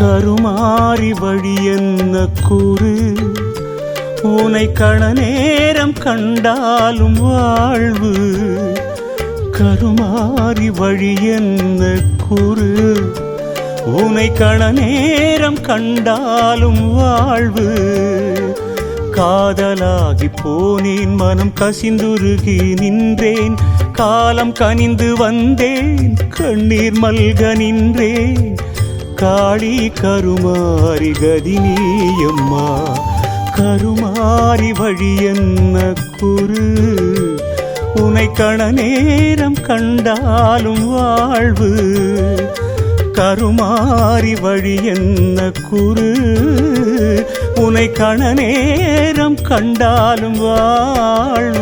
கருமாறி வழி என்ன கூறு? உனை கண நேரம் கண்டாலும் வாழ்வு. கருமாறி வழி என்ன கூறு? உனை கண நேரம் கண்டாலும் வாழ்வு. காதலாகி போனேன் மனம் கசிந்துருகி நின்றேன். காலம் கனிந்து வந்தேன் கண்ணீர் மல்க நின்றேன். காளி கருமாரி கதினியம்மா கருமாரி வழி என்ன குரு உனை கண நேரம் கண்டாலும் வாழ்வு. கருமாரி வழி என்ன குரு உனை கண நேரம் கண்டாலும் வாழ்வு.